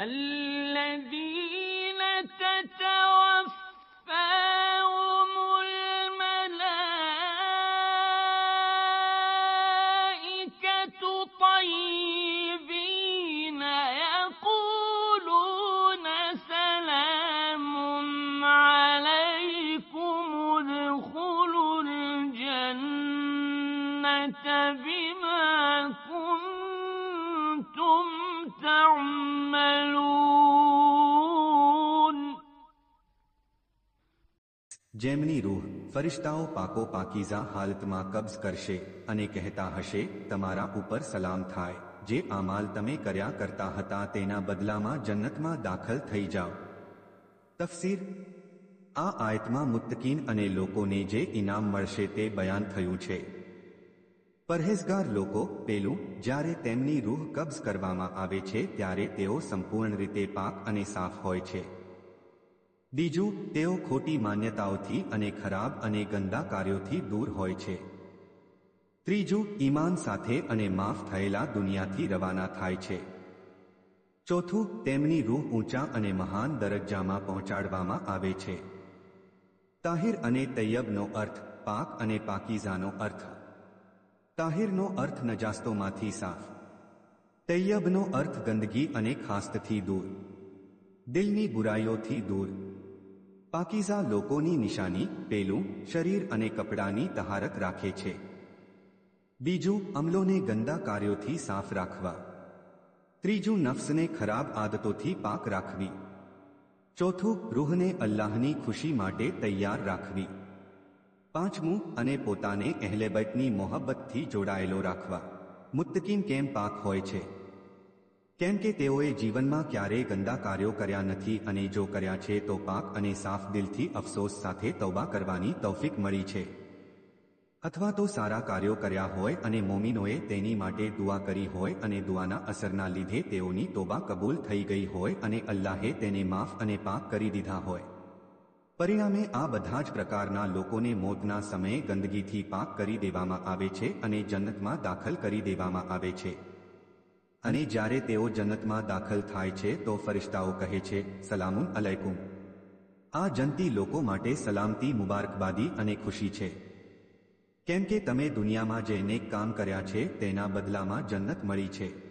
الذين تتوفاهم الملائكة طيبين يقولون سلام عليكم ادخلوا الجنة بما كنتم تعملون જેમની રૂહ ફરિશ્તાઓ પાકો પાકીઝા હાલતમાં કબ્ઝ કરશે અને કહેતા હશે તમારા ઉપર સલામ થાય જે આમાલ તમે કર્યા કરતા હતા તેના બદલામાં જન્નતમાં દાખલ થઈ જાઓ તફસીર આ આયતમાં મુત્તકીન અને લોકોને જે ઇનામ મળશે તે બયાન થયું છે પરહેઝગાર લોકો, પેલું, જ્યારે તેમની રૂહ કબ્જ કરવામાં આવે છે, ત્યારે તેઓ સંપૂર્ણ રીતે પાક અને સાફ હોય છે. બીજું, તેઓ ખોટી માન્યતાઓથી અને ખરાબ અને ગંદા કાર્યોથી દૂર હોય છે. ત્રીજું, ઈમાન સાથે અને માફ થયેલા દુનિયાથી રવાના થાય છે. ચોથું, તેમની રૂહ ઊંચા અને મહાન દરજ્જામાં પહોંચાડવામાં આવે છે. તાહિર અને તૈયબનો અર્થ, પાક અને પાકીઝાનો અર્થ. તાહિરનો અર્થ નજાસ્તોમાંથી સાફ. તૈયબનો અર્થ ગંદકી અને ખાસ્તથી દૂર. દિલની બુરાઈઓથી દૂર. પાકીઝા લોકોની નિશાની, પેલું, શરીર અને કપડાની તહારત રાખે છે. બીજું, અમલોને ગંદા કાર્યોથી સાફ રાખવા. ત્રીજું, નફ્સને ખરાબ આદતોથી પાક રાખવી. ચોથું, રૂહને અલ્લાહની ખુશી માટે તૈયાર રાખવી. પાંચમું અને પોતાને અહેલેબૈતની મોહબ્બતથી જોડાયેલો રાખવા. મુત્તકીન કેમ પાક હોય છે? કેમ કે તેઓએ જીવનમાં ક્યારેય ગંદા કાર્યો કર્યા નથી અને જો કર્યા છે તો પાક અને સાફ દિલથી અફસોસ સાથે તૌબા કરવાની તૌફીક મળી છે. અથવા તો સારા કાર્યો કર્યા હોય અને મોમિનોએ તેની માટે દુઆ કરી હોય અને દુઆના અસરના લીધે તેઓની તોબા કબૂલ થઈ ગઈ હોય અને અલ્લાહે તેને માફ અને પાક કરી દીધા હોય. પરિણામે આ બધા જ પ્રકારના લોકોને મોતના સમયે ગંદગીથી પાક કરી દેવામાં આવે છે અને જન્નતમાં દાખલ કરી દેવામાં આવે છે. અને જ્યારે તેઓ જન્નતમાં દાખલ થાય છે તો ફરિશ્તાઓ કહે છે, સલામુન અલૈકુમ. આ જનતી લોકો માટે સલામતી મુબારકબાદી અને ખુશી છે. કેમ કે તમે દુનિયામાં જે નેક કામ કર્યા છે, તેના બદલામાં જન્નત મળી છે.